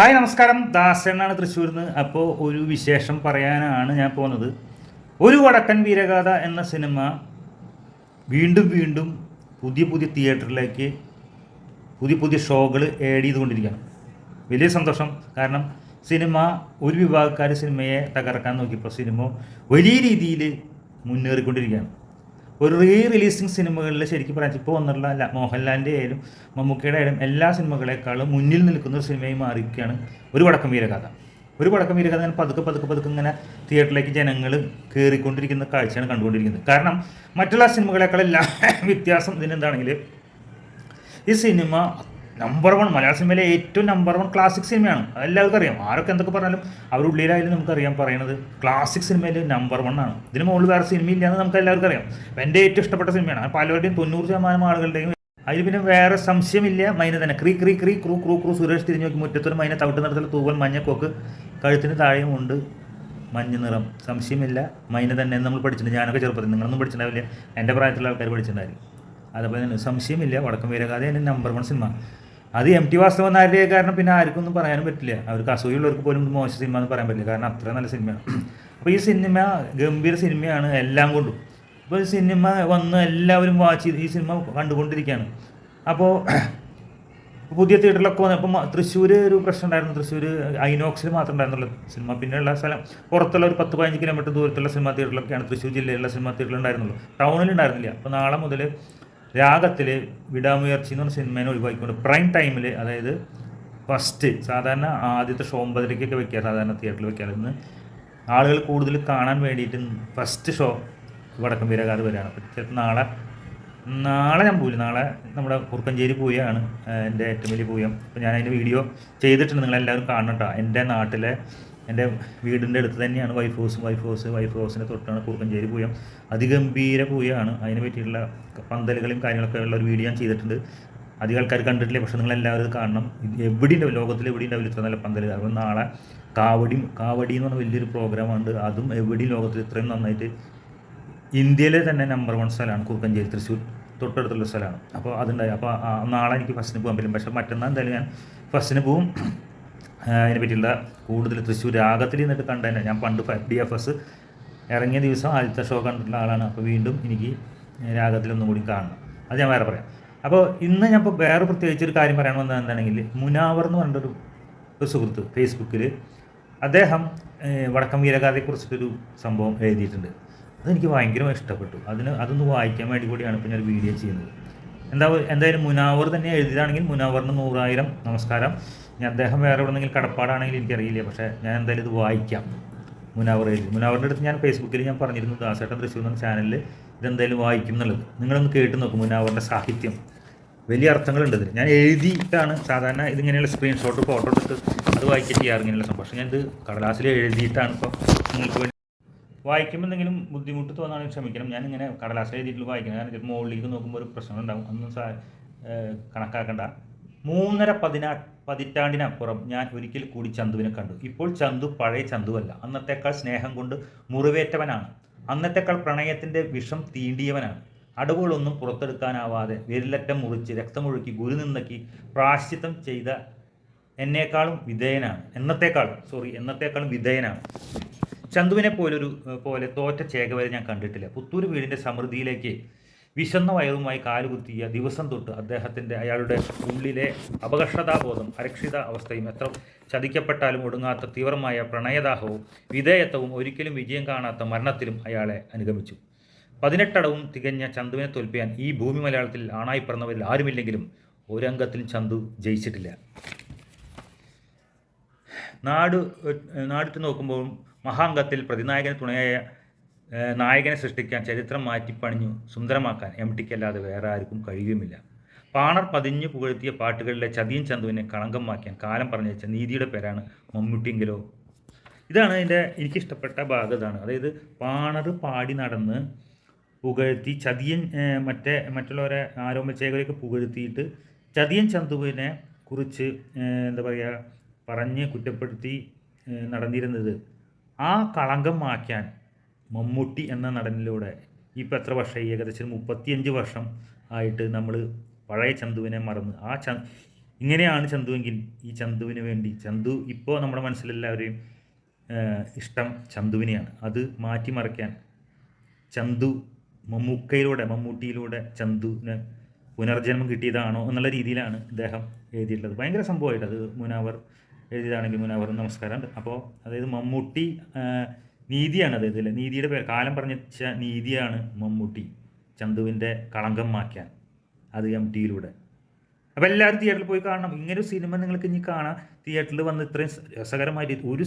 Hi നമസ്കാരം. ദാസനാണ് തൃശ്ശൂരിൽ നിന്ന് അപ്പോൾ ഒരു വിശേഷം പറയാനാണ് ഞാൻ പോകുന്നത്. ഒരു വടക്കൻ വീരഗാഥ എന്ന സിനിമ വീണ്ടും വീണ്ടും പുതിയ പുതിയ തിയേറ്ററിലേക്ക് പുതിയ പുതിയ ഷോകൾ ആഡ് ചെയ്തുകൊണ്ടിരിക്കുകയാണ്. വലിയ സന്തോഷം. കാരണം സിനിമ ഒരു വിഭാഗക്കാർ സിനിമയെ തകർക്കാൻ നോക്കിയപ്പോൾ സിനിമ വലിയ രീതിയിൽ മുന്നേറിക്കൊണ്ടിരിക്കുകയാണ്. ഒരു റീ റിലീസിങ് സിനിമകളിൽ ശരിക്കും പറയാം ഇപ്പോൾ വന്നിട്ടുള്ള മോഹൻലാലിന്റെ ആയാലും മമ്മൂക്കയുടെ ആയാലും എല്ലാ സിനിമകളെക്കാളും മുന്നിൽ നിൽക്കുന്ന ഒരു സിനിമയായി മാറിയിരിക്കുകയാണ് ഒരു വടക്കം വീരകഥ ഒരു വടക്കം വീരകഥ ഇങ്ങനെ പതുക്കെ പതുക്കെ പതുക്കെ ഇങ്ങനെ തിയേറ്ററിലേക്ക് ജനങ്ങൾ കയറിക്കൊണ്ടിരിക്കുന്ന കാഴ്ചയാണ് കണ്ടുകൊണ്ടിരിക്കുന്നത്. കാരണം മറ്റുള്ള സിനിമകളെക്കാളെല്ലാം വ്യത്യാസം ഇതിനെന്താണെങ്കിൽ ഈ സിനിമ നമ്പർ വൺ മലയാള സിനിമയിലെ ഏറ്റവും നമ്പർ വൺ ക്ലാസിക് സിനിമയാണ്. അതെല്ലാവർക്കും അറിയാം. ആരൊക്കെ എന്തൊക്കെ പറഞ്ഞാലും അവരുടെ ഉള്ളിലായാലും നമുക്കറിയാം പറയുന്നത് ക്ലാസിക് സിനിമയിൽ നമ്പർ വൺ ആണ്. ഇതിന് മുകളിൽ വേറെ സിനിമയില്ല എന്ന് നമുക്ക് എല്ലാവർക്കും അറിയാം എന്റെ ഏറ്റവും ഇഷ്ടപ്പെട്ട സിനിമയാണ്. പലരുടെയും തൊണ്ണൂറ് ശതമാനം ആളുകളുടെയും അതിൽ പിന്നെ വേറെ സംശയമില്ല. മൈന തന്നെ. ക്രീ ക്രീ ക്രീ ക്രൂ ക്രൂ ക്രൂ സുരേഷ് തിരിഞ്ഞു നോക്കി മുറ്റത്തൊരു മൈന തവിട്ട് നിറത്തിൽ തൂവൽ മഞ്ഞക്കൊക്ക് കഴുത്തിന് താഴെയും ഉണ്ട്. മഞ്ഞ നിറം. സംശയമില്ല. മൈന തന്നെ നമ്മൾ പഠിച്ചിട്ടുണ്ട്. ഞാനൊക്കെ ചെറുപ്പത്തിൽ നിങ്ങളൊന്നും പഠിച്ചിട്ടുണ്ടാവില്ല. എന്റെ പ്രായത്തിലുള്ള ആൾക്കാർ പഠിച്ചിട്ടുണ്ടായിരുന്നു. അതേപോലെ തന്നെ സംശയമില്ല. വടക്കം വീരകാതെ എന്റെ നമ്പർ വൺ സിനിമ. അത് എം ടി വാസ്തവൻ നായരുടെ കാരണം പിന്നെ ആർക്കും ഒന്നും പറയാനും പറ്റില്ല. അവർക്ക് അസൂയുള്ളവർക്ക് പോലും മോശ മോശം സിനിമ എന്ന് പറയാൻ പറ്റില്ല. കാരണം അത്ര നല്ല സിനിമയാണ് അപ്പോൾ ഈ സിനിമ ഗംഭീര സിനിമയാണ് എല്ലാം കൊണ്ടും. അപ്പോൾ ഈ സിനിമ വന്ന് എല്ലാവരും വാച്ച് ചെയ്ത് ഈ സിനിമ കണ്ടുകൊണ്ടിരിക്കുകയാണ് അപ്പോൾ പുതിയ തിയേറ്ററിലൊക്കെ വന്നു അപ്പം തൃശ്ശൂർ ഒരു പ്രശ്നം ഉണ്ടായിരുന്നു. തൃശ്ശൂർ ഐനോക്സിൽ മാത്രം ഉണ്ടായിരുന്നുള്ളൂ സിനിമ. പിന്നെയുള്ള സ്ഥലം പുറത്തുള്ള ഒരു പത്ത് പതിനഞ്ച് കിലോമീറ്റർ ദൂരത്തുള്ള സിനിമ തിയേറ്ററിലൊക്കെയാണ് തൃശ്ശൂർ ജില്ലയിലുള്ള സിനിമ തിയേറ്ററിൽ ഉണ്ടായിരുന്നുള്ളൂ. ടൗണിൽ ഉണ്ടായിരുന്നില്ല. അപ്പോൾ നാളെ മുതൽ രാഗത്തിൽ വിടാമുയർച്ചി എന്ന് പറഞ്ഞ സിനിമേനെ ഒഴിവാക്കിക്കൊണ്ട് പ്രൈം ടൈമിൽ അതായത് ഫസ്റ്റ് സാധാരണ ആദ്യത്തെ ഷോ ഒമ്പതരയ്ക്കൊക്കെ വെക്കുക സാധാരണ തിയേറ്ററിൽ വെക്കാറ്. ഇന്ന് ആളുകൾ കൂടുതൽ കാണാൻ വേണ്ടിയിട്ട് ഫസ്റ്റ് ഷോ വടക്കം വീരകാർ വരികയാണ്. അപ്പോൾ ചിലപ്പോൾ നാളെ നാളെ ഞാൻ പോയില്ല നാളെ നമ്മുടെ കുറുക്കഞ്ചേരി പൂയാണ് എന്റെ ഏറ്റവും വലിയ പൂയം അപ്പോൾ ഞാൻ അതിന്റെ വീഡിയോ ചെയ്തിട്ടുണ്ട്. നിങ്ങളെല്ലാവരും കാണണം കേട്ടോ. എന്റെ നാട്ടിലെ എന്റെ വീടിന്റെ അടുത്ത് തന്നെയാണ് wife house wife house wife ഹൗസിന്റെ തൊട്ടാണ് കുറുക്കഞ്ചേരി പൂയം. അതിഗംഭീര പൂയാണ് അതിനെ പറ്റിയിട്ടുള്ള പന്തലുകളും കാര്യങ്ങളൊക്കെ ഉള്ള ഒരു വീഡിയോ ഞാൻ ചെയ്തിട്ടുണ്ട്. അധികം ആൾക്കാർ കണ്ടിട്ടില്ല? പക്ഷേ നിങ്ങൾ എല്ലാവരും കാണണം. എവിടെ ഉണ്ടാവും? ലോകത്തിൽ എവിടെ ഉണ്ടാവില്ല ഇത്ര നല്ല പന്തൽ അപ്പം നാളെ കാവടി കാവടി എന്ന് പറഞ്ഞ വലിയൊരു പ്രോഗ്രാമുണ്ട് അതും എവിടെ ലോകത്തിൽ ഇത്രയും നന്നായിട്ട് ഇന്ത്യയിലെ തന്നെ നമ്പർ വൺ സ്ഥലമാണ് കുറുക്കഞ്ചേരി തൃശ്ശൂർ. തൊട്ടടുത്തുള്ള സ്ഥലമാണ്. അപ്പോൾ അതുണ്ടായി. അപ്പോൾ നാളെ എനിക്ക് ഫസ്റ്റിന് പോകാൻ പറ്റും. പക്ഷേ മറ്റന്നാൾ എന്തായാലും ഞാൻ ഫസ്റ്റിന് പോവും. ആ, അതിനെ പറ്റിയുള്ള കൂടുതൽ തൃശ്ശൂർ രാഗത്തിൽ നിന്നിട്ട് കണ്ടതന്നെ ഞാൻ പണ്ട് ഡി എഫ് എസ് ഇറങ്ങിയ ദിവസം ആദ്യത്തെ ഷോ കണ്ടിട്ടുള്ള ആളാണ്. അപ്പോൾ വീണ്ടും എനിക്ക് രാഗത്തിലൊന്നും കൂടി കാണണം. അത് ഞാൻ വേറെ പറയാം. അപ്പോൾ ഇന്ന് ഞാൻ ഇപ്പോൾ വേറെ പ്രത്യേകിച്ച് ഒരു കാര്യം പറയണമെന്ന് എന്താണെങ്കിൽ മുനാവർ എന്ന് പറഞ്ഞൊരു ഒരു സുഹൃത്ത് ഫേസ്ബുക്കിൽ അദ്ദേഹം വടക്കം വീരഗാഥയെക്കുറിച്ചിട്ടൊരു സംഭവം എഴുതിയിട്ടുണ്ട്. അതെനിക്ക് ഭയങ്കരമായി ഇഷ്ടപ്പെട്ടു. അതിന് അതൊന്ന് വായിക്കാൻ വേണ്ടി കൂടിയാണ് ഇപ്പോൾ ഞാൻ ഒരു വീഡിയോ ചെയ്യുന്നത്. എന്താ എന്തായാലും മുനാവർ തന്നെ എഴുതിയതാണെങ്കിൽ മുനാവറിന് നൂറായിരം നമസ്കാരം. ഞാൻ അദ്ദേഹം വേറെ എവിടെന്നെങ്കിലും കടപ്പാടാണെങ്കിൽ എനിക്കറിയില്ല പക്ഷേ ഞാൻ എന്തായാലും ഇത് വായിക്കാം. മുനാവർ എഴുതി. മുനാവറിന്റെ അടുത്ത് ഞാൻ ഫേസ്ബുക്കിൽ ഞാൻ പറഞ്ഞിരുന്നു ദാസേട്ടൻ തൃശ്ശൂർ എന്ന ചാനലിൽ ഇതെന്തായാലും വായിക്കും എന്നുള്ളത്. നിങ്ങളൊന്ന് കേട്ട് നോക്കും മുനാവറിന്റെ സാഹിത്യം. വലിയ അർത്ഥങ്ങളുണ്ട് ഇതിൽ ഞാൻ എഴുതിയിട്ടാണ് സാധാരണ ഇതിങ്ങനെയുള്ള സ്ക്രീൻഷോട്ട് ഫോട്ടോ എടുത്ത് അത് വായിക്കുക ചെയ്യാറ് ഇങ്ങനെയുള്ള സംഭവം. പക്ഷേ ഇത് കടലാസിൽ എഴുതിയിട്ടാണ് ഇപ്പോൾ നിങ്ങൾക്ക് വായിക്കുമ്പോൾ എന്തെങ്കിലും ബുദ്ധിമുട്ട് തോന്നുകയാണെങ്കിൽ ക്ഷമിക്കണം. ഞാൻ ഇങ്ങനെ കടലാസ് എഴുതിയിട്ട് വായിക്കണം കാരണം ചിലപ്പോൾ മുകളിലേക്ക് നോക്കുമ്പോൾ ഒരു പ്രശ്നം ഉണ്ടാകും ഏഹ് കണക്കാക്കണ്ട. മൂന്നര പതിനാ പതിറ്റാണ്ടിനപ്പുറം ഞാൻ ഒരിക്കൽ കൂടി ചന്തുവിനെ കണ്ടു. ഇപ്പോൾ ചന്തു പഴയ ചന്തുവല്ല. അന്നത്തെക്കാൾ സ്നേഹം കൊണ്ട് മുറിവേറ്റവനാണ്. അന്നത്തെക്കാൾ പ്രണയത്തിന്റെ വിഷം തീണ്ടിയവനാണ്. അടവുകളൊന്നും പുറത്തെടുക്കാനാവാതെ വിരലറ്റം മുറിച്ച് രക്തമൊഴുക്കി ഗുരു നിന്നക്കി പ്രാശ്ചിത്തം ചെയ്ത എന്നേക്കാളും വിധേയനാണ്. എന്നത്തേക്കാളും? സോറി എന്നത്തേക്കാളും വിധേയനാണ്. ചന്തുവിനെ പോലൊരു പോലെ തോറ്റ ചേകവരെ ഞാൻ കണ്ടിട്ടില്ല. പുത്തൂർ വീടിന്റെ സമൃദ്ധിയിലേക്ക് വിശന്ന വയറുമായി കാലുകുത്തിയ ദിവസം തൊട്ട് അദ്ദേഹത്തിന്റെ അയാളുടെ ഉള്ളിലെ അപകർഷതാബോധം അരക്ഷിത അവസ്ഥയും എത്ര ചതിക്കപ്പെട്ടാലും ഒടുങ്ങാത്ത തീവ്രമായ പ്രണയദാഹവും വിധേയത്വവും ഒരിക്കലും വിജയം കാണാത്ത മരണത്തിലും അയാളെ അനുഗമിച്ചു. പതിനെട്ടടവും തികഞ്ഞ ചന്തുവിനെ തോൽപ്പിക്കാൻ ഈ ഭൂമി മലയാളത്തിൽ ആണായി പിറന്നവരിൽ ആരുമില്ലെങ്കിലും ഒരംഗത്തിലും ചന്തു ജയിച്ചിട്ടില്ല. നാട് നാടിട്ട് നോക്കുമ്പോൾ മഹാംഗത്തിൽ പ്രതിനായകന് തുണയായ നായകനെ സൃഷ്ടിക്കാൻ ചരിത്രം മാറ്റിപ്പണിഞ്ഞു സുന്ദരമാക്കാൻ എം ടിക്കല്ലാതെ വേറെ ആർക്കും കഴിയുമില്ല പാണർ പതിഞ്ഞു പുകഴ്ത്തിയ പാട്ടുകളിലെ ചതിയൻ ചന്തുവിനെ കളങ്കമാക്കിയാൻ കാലം പറഞ്ഞു വെച്ച നീതിയുടെ പേരാണ് മമ്മൂട്ടിയെങ്കിലോ. ഇതാണ് എന്റെ എനിക്കിഷ്ടപ്പെട്ട ഭാഗം ഇതാണ്. അതായത് പാണർ പാടി നടന്ന് പുകഴ്ത്തി ചതിയൻ മറ്റേ മറ്റുള്ളവരെ ആരോമച്ചേകരെയൊക്കെ പുകഴ്ത്തിയിട്ട് ചതിയൻ ചന്തുവിനെ കുറിച്ച് എന്താ പറയുക പറഞ്ഞ് കുറ്റപ്പെടുത്തി നടന്നിരുന്നത് ആ കളങ്കം മായ്ക്കാൻ മമ്മൂട്ടി എന്ന നടനിലൂടെ ഇപ്പം എത്ര വർഷം ഏകദേശം മുപ്പത്തിയഞ്ച് വർഷം ആയിട്ട് നമ്മൾ പഴയ ചന്തുവിനെ മറന്ന് ആ ച ഇങ്ങനെയാണ് ചന്തുവെങ്കിൽ ഈ ചന്തുവിന് വേണ്ടി. ചന്തു ഇപ്പോൾ നമ്മുടെ മനസ്സിലെല്ലാവരെയും ഇഷ്ടം ചന്തുവിനെയാണ്. അത് മാറ്റിമറിക്കാൻ ചന്തു മമ്മൂക്കയിലൂടെ മമ്മൂട്ടിയിലൂടെ ചന്തുവിന് പുനർജന്മം കിട്ടിയതാണോ എന്നുള്ള രീതിയിലാണ് ഇദ്ദേഹം എഴുതിയിട്ടുള്ളത്. ഭയങ്കര സംഭവമായിട്ട് അത് മുനാവർ എഴുതിയതാണെങ്കിൽ മുനാവർ നമസ്കാരം അപ്പോൾ അതായത് മമ്മൂട്ടി നീതിയാണ് അത് ഇതിൽ നീതിയുടെ പേര് കാലം പറഞ്ഞ നീതിയാണ് മമ്മൂട്ടി. ചന്തുവിന്റെ കളങ്കം മാറ്റാൻ അത് എം ടിയിലൂടെ അപ്പോൾ എല്ലാവരും തിയേറ്ററിൽ പോയി കാണണം. ഇങ്ങനെ ഒരു സിനിമ നിങ്ങൾക്ക് ഇനി കാണാം. തിയേറ്ററിൽ വന്ന് ഇത്രയും രസകരമായിട്ട് ഒരു